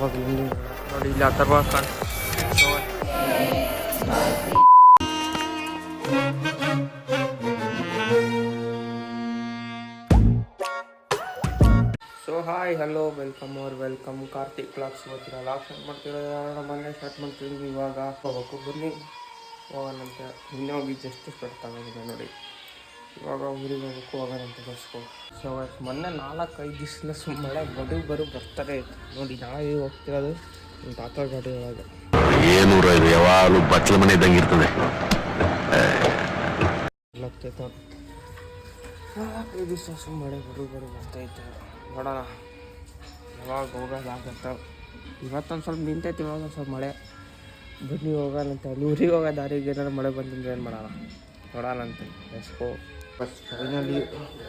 ನೋಡಿ ಇಲ್ಲಿ ಕಾಣ್ ಸೊ ಹಾಯ್ ಹಲೋ ವೆಲ್ಕಮ್ ಅವ್ರ ವೆಲ್ಕಮ್ ಕಾರ್ತಿಕ್ ಕ್ಲಾಕ್ಸ್ ಇವತ್ತಿನ ಲಾಕ್ ಸ್ಟಾರ್ಟ್ ಮಾಡ್ತಿರೋದು ಮನೆ ಸ್ಟಾರ್ಟ್ ಮಾಡ್ತಿದ್ವಿ ಇವಾಗ ಹೋಗ್ಬೇಕು ಬನ್ನಿ. ಹೋಗೋಣಂತೆ ಇನ್ನೇ ಹೋಗಿ ಜಸ್ಟ್ ಸ್ಟಾರ್ಟ್ ತಗೊಂಡಿದೆ ನೋಡಿ. ಇವಾಗ ಊರಿಗೆ ಹೋಗ್ಬೇಕು ಅಂತ ಬಸ್ಕೋ ಸೊ ಮೊನ್ನೆ ನಾಲ್ಕೈದು ದಿವಸದಿಂದ ಸುಮ್ಮನೆ ಬಡು ಬರು ಬರ್ತಾರೆ. ನೋಡಿ ನಾವೇ ಹೋಗ್ತಿರೋದು ತಾತ ಗಾಡಿ ಒಳಗೆ. ಇದು? ಯಾವಾಗಲೂ ಬಚ್ಚಲ ಮನೆ ಇದ್ದಂಗೆ ಇರ್ತದೆ. ಹೋಗ್ತೈತೆ ನಾಲ್ಕೈದು ದಿವಸ ಸುಮ್ಮನೆ ಬಡು ಬರು ಬರ್ತೈತೆ ನೋಡೋಣ. ಯಾವಾಗ ಹೋಗೋದಾಗತ್ತೆ ಇವತ್ತೊಂದು ಸ್ವಲ್ಪ ನಿಂತೈತೆ ಇವಾಗ ಒಂದ್ ಸ್ವಲ್ಪ ಮಳೆ. ಬನ್ನಿ ಹೋಗೋಣಂತೆ ಊರಿಗೆ ಹೋಗೋ ದಾರಿಗೆ ಏನಾದ್ರು ಮಳೆ ಬಂದಿದ್ರೆ ಏನು ಮಾಡೋಣ? ನೋಡೋಣ ನೋಡೋಣಂತೆ ಎಸ್ಕೋ ಬಸ್ ಫೈನಲಿ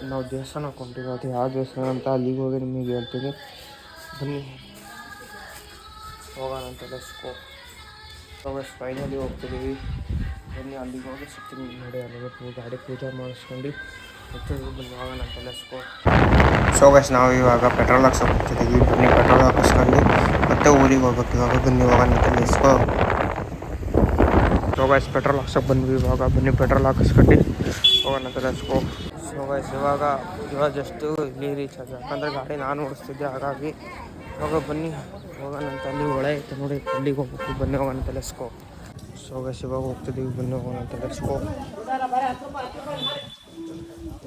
ನಾವು ದೇವಸ್ಥಾನ ಕೊಂಡಿರೋದು ಯಾವ ದೇವಸ್ಥಾನ ಅಂತ ಅಲ್ಲಿಗೆ ಹೋಗಿ ನಿಮಗೆ ಹೇಳ್ತೀನಿ. ಬನ್ನಿ. ಹೋಗೋಣ ಅಂತ ಲೆಸ್ಕೋ ಬಸ್ ಫೈನಲಿ ಹೋಗ್ತಿದ್ದೀವಿ. ಬನ್ನಿ, ಅಲ್ಲಿಗೆ ಹೋಗಿ ಸಿಗ್ತೀನಿ ನೋಡಿ, ಅಲ್ಲಿಗೆ ಪೂ- ಗಾಡಿ ಪೂಜೆ ಮಾಡಿಸ್ಕೊಂಡು ಸೊ ಗೈಸ್ ನಾವು ಇವಾಗ ಪೆಟ್ರೋಲ್ ಹಾಕ್ಸೋಕೆ ಹೋಗ್ತಿದ್ದೀವಿ ಬನ್ನಿ, ಪೆಟ್ರೋಲ್ ಹಾಕಿಸ್ಕೊಂಡು ಮತ್ತೆ ಊರಿಗೆ ಹೋಗ್ಬೇಕು. ಇವಾಗ ಬನ್ನಿ ಅಂತ let's go so guys petrol ಹಾಕ್ಸೋಕೆ ಬಂದ್ವಿ ಇವಾಗ ಬನ್ನಿ ಪೆಟ್ರೋಲ್ ಹಾಕಿಸ್ಕೊಂಡು ಹೋಗೋಣಂತೆ ಲೆಸ್ಕೋ ಸೊ ಗೈಸ್ ಇವಾಗ ಇವಾಗ ಜಸ್ಟು ಇಲ್ಲಿ ರೀಚ್ ಆಗಿ ಯಾಕಂದರೆ ಗಾಡಿ ನಾನು ಓಡಿಸ್ತಿದ್ದೆ ಹಾಗಾಗಿ ಇವಾಗ ಬನ್ನಿ ಹೋಗೋಣಂತ ಅಲ್ಲಿ ಹೊಳೆ ಐತೆ ನೋಡಿ ಅಲ್ಲಿಗೆ ಹೋಗ್ಬೇಕು ಬನ್ನಿ ಹೋಗೋಣಂತೆ ಲೆಸ್ಕೋ ಸೊ ಗೈಸ್ ಇವಾಗ ಹೋಗ್ತಿದ್ದೀವಿ ಬನ್ನಿ ಹೋಗೋಣಂತೆ ಲೆಸ್ಕೋ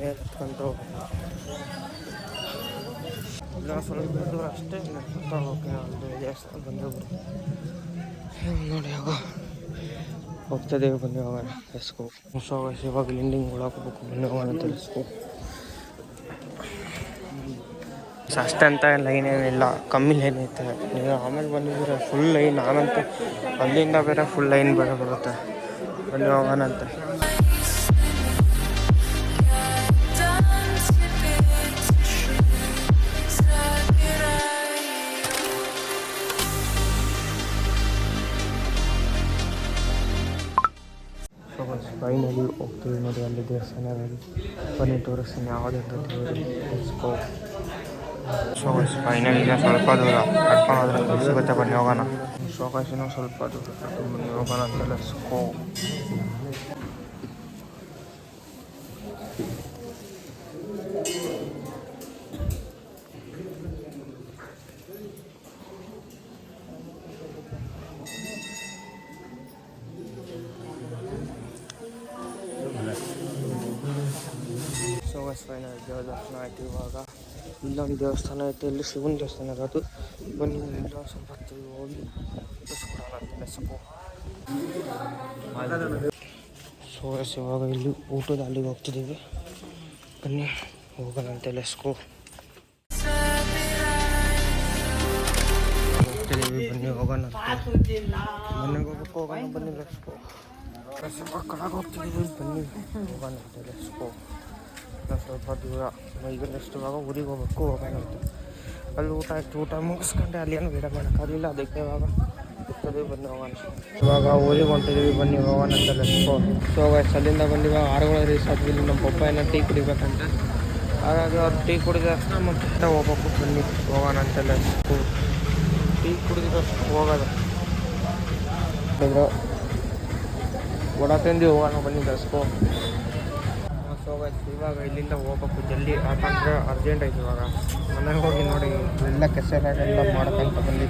ಹತ್ಕೊಂಡು ಇಲ್ಲ ಸ್ವಲ್ಪ ದೂರ ಅಷ್ಟೇ ಒಂದು ದೇವಸ್ಥಾನ ಬಂದು ನೋಡಿ ಆಗ ಹೋಗ್ತದೆ ಬನ್ನಿ ಹೋಗೋಣ ಎಸ್ಕೋ ಸೊ ಇವಾಗ ಲಿಂಡಿಂಗ್ ಒಳಗೆ ಹೋಗ್ಬೇಕು ಬನ್ನಿ ಹೋಗೋಣ ಅಂತ ಎಸ್ಕೋ ಅಷ್ಟೇ ಅಂತ ಲೈನ್ ಏನಿಲ್ಲ, ಕಮ್ಮಿ ಲೈನ್ ಐತೆ. ನೀವು ಆಮೇಲೆ ಬಂದಿದ್ರೆ ಫುಲ್ ಲೈನ್ ಆನಂತ ಅಲ್ಲಿಂದ ಬೇರೆ ಫುಲ್ ಲೈನ್ ಬೇರೆ ಬರುತ್ತೆ. ಬನ್ನಿ ಹೋಗೋಣಂತೆ. ಫೈನಲಿ ಹೋಗ್ತೀವಿ ನೋಡಿ ಅಲ್ಲಿ ದೇವಸ್ಥಾನದಲ್ಲಿ. ಬನ್ನಿ ತೋರಿಸ್ತೀನಿ ಯಾವುದೇ ಅಂತ ದೇವರಿಸ್ಕೋ ಸೊ ಫೈನಲ್ ಈಗ ಸ್ವಲ್ಪ ದೂರ. ಕರ್ಕೊಂಡು ಹೋದ್ರೆ ಸಿಗುತ್ತೆ ಬನ್ನಿ ಹೋಗೋಣ. ಶೋಕಾಶಿನೂ ಸ್ವಲ್ಪ ದೂರ. ಕರ್ಕೊಂಡು ಬನ್ನಿ ಹೋಗೋಣ ಅಂತ. ಲೆಸ್ಕೋ ಫೈನಲ್ ದೇವ್ರ ದರ್ಶನ ಆಯ್ತು ಇವಾಗ. ಇಲ್ಲೊಂದು ದೇವಸ್ಥಾನ ಐತೆ, ಇಲ್ಲಿ ಶಿವನ ದೇವಸ್ಥಾನ ಇರೋದು ಬನ್ನಿ ಇಲ್ಲ ಸ್ವಲ್ಪ ಹೋಗಿ ಸೊ ಎಸ್ ಇವಾಗ ಇಲ್ಲಿ ಊಟದ ಅಲ್ಲಿಗೆ ಹೋಗ್ತಿದ್ದೀವಿ. ಬನ್ನಿ, ಹೋಗೋಣ ಅಂತ ಲೆಸ್ಕೋ ಹೋಗ್ತಿದ್ದೀವಿ, ಬನ್ನಿ, ಹೋಗೋಣ ಅಂತ. ಮನೆಗೆ ಹೋಗ್ಬೇಕು ಹೋಗೋಣ, ಬನ್ನಿ ಲೆಸ್ಕೋ ಕೆಳಗೆ ಹೋಗ್ತಿದ್ದೀವಿ, ಬನ್ನಿ, ಹೋಗೋಣ ಅಂತ ಲೆಸ್ಕೋ ಸ್ವಲ್ಪ ದೂರ. ಈಗ ನೆಕ್ಸ್ಟ್ ಇವಾಗ ಊರಿಗೆ ಹೋಗ್ಬೇಕು ಹೋಗೋಣ ಅಂತ ಅಲ್ಲಿ ಊಟ ಆಯ್ತು ಊಟ ಮುಗಿಸ್ಕೊಂಡೆ ಅಲ್ಲಿ ಏನು ಗಿಡ ಮಾಡೋಕ್ಕಾಗಲಿಲ್ಲ ಅದಕ್ಕೆ ಇವಾಗ ಹೋಗ್ತಿದ್ದೀವಿ ಬನ್ನಿ ಹೋಗೋಣ ಇವಾಗ ಊರಿಗೆ ಹೊಂಟಿದ್ದೀವಿ ಬನ್ನಿ ಹೋಗೋಣ ಅಂತ ಲೆಕ್ಕೋ ಸೊ guys, ಅಲ್ಲಿಂದ ಬಂದಿವ? ಆರುಗಳ ರೀಸ್ ಆದ್ವಿ ನಮ್ಮ ಪಪ್ಪ ಏನೋ ಟೀ ಕುಡಿಬೇಕಂತ. ಹಾಗಾಗಿ ಅವ್ರು ಟೀ ಕುಡಿದ ತಕ್ಷಣ ಮತ್ತೆ ಹೋಗ್ಬೇಕು ಬನ್ನಿ ಹೋಗೋಣ ಅಂತ ಲೆಕ್ಕೋ ಟೀ ಕುಡಿದ ಹೋಗೋದು ವಡ ತಿಂದು ಹೋಗೋಣ ಬನ್ನಿ ಲೆಸ್ಕೋ ಸೊ ಇವಾಗ ಇಲ್ಲಿಂದ ಹೋಗ್ಬೇಕು. ಜಲ್ದಿ ಯಾಕಂದ್ರೆ ಅರ್ಜೆಂಟ್ ಐತೆ ಇವಾಗ. ಮನೆಗೆ ಹೋಗಿ ನೋಡಿ. ಎಲ್ಲ ಕೆಸರಾಗೆಲ್ಲ ಮಾಡ್ಕೊಂತ ಬಂದು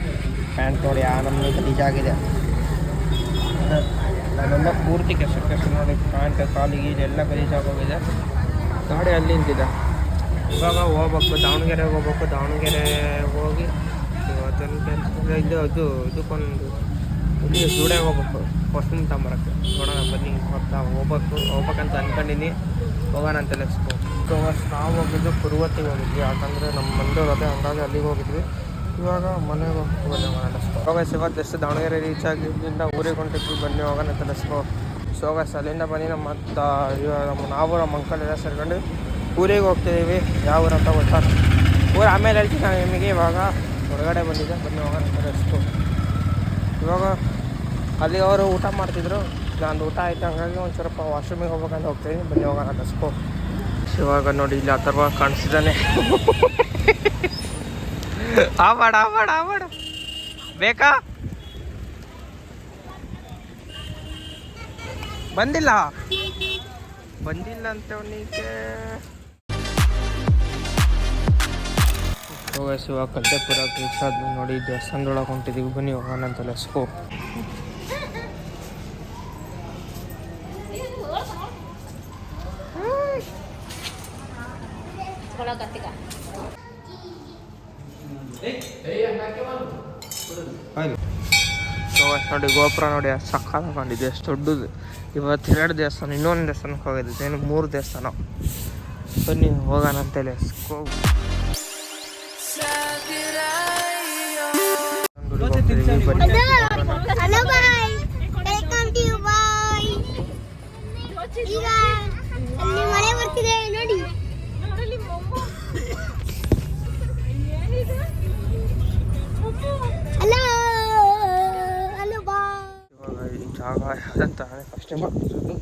ಪ್ಯಾಂಟ್ ನೋಡಿ ಆ ನಮ್ಮನೆ ಗಲೀಜಾಗಿದೆ ನಾನೆಲ್ಲ ಪೂರ್ತಿ ಕೆಸರು ಕೆಸರು ನೋಡಿ ಪ್ಯಾಂಟ್ ಕಾಲಿಗೆ ಇದೆಲ್ಲ ಗಲೀಜಾಗೋಗಿದೆ ಗಾಡಿ ಅಲ್ಲಿ ನಿಂತಿದೆ ಇವಾಗ ಹೋಗ್ಬೇಕು ದಾವಣಗೆರೆಗೆ ಹೋಗ್ಬೇಕು. ದಾವಣಗೆರೆ ಹೋಗಿ ಅದನ್ನು ಇದು ಅದು ಇದಕ್ಕೊಂದು ಇಲ್ಲಿ ಜೂಡೆ ಹೋಗ್ಬೇಕು. ಹೊಸ ತಗೊಂಬರಕ್ಕೆ ನೋಡೋಣ ಬನ್ನಿ. ಹೋಗ್ತಾ ಹೋಗ್ಬೇಕು ಹೋಗ್ಬೇಕಂತ ಅನ್ಕೊಂಡಿನಿ. ಹೋಗೋಣ ಅಂತ ನೆಕ್ಸ್ಟು ಅಷ್ಟು ನಾವು ಹೋಗಿದ್ದು ಕುರುವತ್ತಿಗೆ ಹೋಗಿದ್ವಿ. ಯಾಕಂದರೆ ನಮ್ಮ ಮಂದಿರ ಅದೇ, ಹಂಗಾಗಿ ಅಲ್ಲಿಗೆ ಹೋಗಿದ್ವಿ. ಇವಾಗ ಮನೆಗೆ ಹೋಗೋಣ ಲೆಸ್ಕೋ ಹೋಗಸ್ ದಾವಣಗೆರೆ ರೀಚ್ ಆಗಿದ್ದರಿಂದ ಊರಿಗೆ ಹೊಂಟಿದ್ವಿ. ಬನ್ನಿ ಹೋಗೋಣ ಅಂತ ನೆಕ್ಸ್ಟು ಸೊ ಅಲ್ಲಿಂದ ಬನ್ನಿ. ನಮ್ಮ ಮತ್ತು ಇವಾಗ ನಮ್ಮ ನಾವು, ನಮ್ಮ ಅಂಕಲ್ ಎಲ್ಲ ಸೇರ್ಕೊಂಡು ಊರಿಗೆ ಹೋಗ್ತಿದ್ದೀವಿ ಯಾವ ಊರಂತ ಅಂತ ಗೊತ್ತಾ? ಊರು ಆಮೇಲೆ ಹೇಳ್ತೀನಿ ನಾನು ನಿಮಗೆ. ಇವಾಗ ಹೊರಗಡೆ ಬಂದಿದ್ದೆ. ಬನ್ನಿ ಹೋಗೋಣ ಲೆಸ್ಕೋ ಇವಾಗ ಅಲ್ಲಿ ಅವರು ಊಟ ಮಾಡ್ತಿದ್ರು. ನಾನು ಊಟ ಆಯ್ತು, ಹಂಗಾಗಿ ಒಂದು ಸ್ವಲ್ಪ ವಾಶ್ರೂಮಿಗೆ ಹೋಗ್ಬೇಕಂತ ಹೋಗ್ತೀನಿ. ಬನ್ನಿ, ಹೋಗೋಣ ಕಸ್ಕೋ ಇವಾಗ ನೋಡಿ, ಇಲ್ಲಿ ಆ ಥರ ಕಾಣಿಸಿದ್ದಾನೆ ಆ ಮಾಡ, ಆ ಬೇಕಾ? ಬಂದಿಲ್ಲ? ಬಂದಿಲ್ಲ ಅಂತ ಅವನಿಗೆ. ಹೋಗ ಶಿವ ರೀಚ್ ನೋಡಿ, ದೇವಸ್ಥಾನದೊಳಗೆ ಹೊಂಟಿದ್ದೀವಿ ಬನ್ನಿ, ಹೋಗೋಣ ಅಂತ ಲೆಸ್ಕೋ ಹೋಗ ನೋಡಿ ಗೋಪುರ ನೋಡಿ ಅಷ್ಟು ಹಾಕೊಂಡಿದ್ದೆ ಕಂಡಿದೆ ಎಷ್ಟು ದೊಡ್ಡದು. ಇವತ್ತು ಎರಡು ದೇವಸ್ಥಾನ ಇನ್ನೊಂದು ದೇವಸ್ಥಾನಕ್ಕೆ ಹೋಗಿದ್ದೆ ಏನು ಮೂರು ದೇವಸ್ಥಾನ. ಬನ್ನಿ ಹೋಗೋಣ ಅಂತೇಳಿ. ಈಗ ಮಳೆ ಬರ್ತಿದೆ ಯಾವ್ದಂತ ಫಸ್ಟ್ ಟೈಮ್ ಮಾಡ್ತಿರೋದು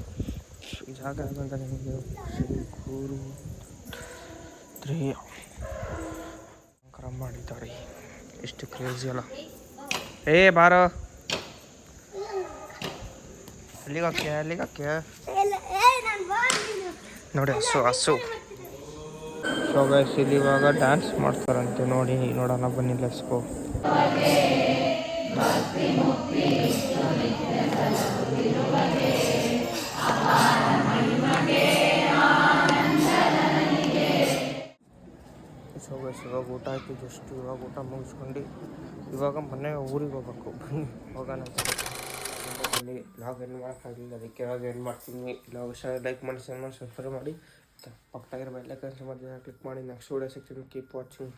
ಈ ಜಾಗ ಯಾವ್ದಂತ ನಿಮಗೆ ಶ್ರೀ ಗುರು ಕ್ರಮ ಶಂಕರ ಮಾಡಿದ್ದಾರೆ. ಎಷ್ಟು ಕ್ರೇಜಿ ಅಲ್ಲ. ಏ ಬಾರೋ. ಅಲ್ಲಿಗೆ ಅಲ್ಲಿಗಾಕೆ ಅಲ್ಲಿಗೆ ಹಾಕ್ಯ ಎಲ್ಲ ಏ ನಾನು ಬಾಯ್ ನೋಡಿ ಹಸು ಹಸು. ಸೊ ಗೈಸ್ ಇಲ್ಲಿ ಇವಾಗ ಡ್ಯಾನ್ಸ್ ಮಾಡ್ತಾರಂತೆ. ನೋಡಿ ನೋಡೋಣ ಬನ್ನಿ ಲೆಸ್ಕೋ ಇವಾಗ ಊಟ ಆಯ್ತು ಜಸ್ಟ್ ಇವಾಗ ಊಟ ಮುಗಿಸ್ಕೊಂಡು ಇವಾಗ ಮೊನ್ನೆ ಊರಿಗೆ ಹೋಗ್ಬೇಕು. ಬನ್ನಿ, ಹೋಗೋಣ ಅಲ್ಲಿ ಲಾಗ್ ಏನು ಮಾಡೋಕ್ಕಾಗಲಿಲ್ಲ ಅದಕ್ಕೆ ಇವಾಗ ಏನು ಮಾಡ್ತೀನಿ. ಲಾಗ್ ಇಷ್ಟ ಲೈಕ್ ಮಾಡಿ ಶೇರ್ ಮಾಡಿ ಸಬ್ಸ್ಕ್ರೈಬ್ ಮಾಡಿ. ಪಕ್ಕದಾಗಿರೋ ಕೆಲಸ ಮಾಡಿ ಕ್ಲಿಕ್ ಮಾಡಿ ನೆಕ್ಸ್ಟ್ ವೀಡಿಯೋ ಸಿಗ್ತೀನಿ ಕೀಪ್ ವಾಚಿಂಗ್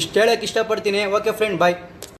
ಇಷ್ಟು ಹೇಳಕ್ಕೆ ಇಷ್ಟಪಡ್ತೀನಿ. Okay friend bye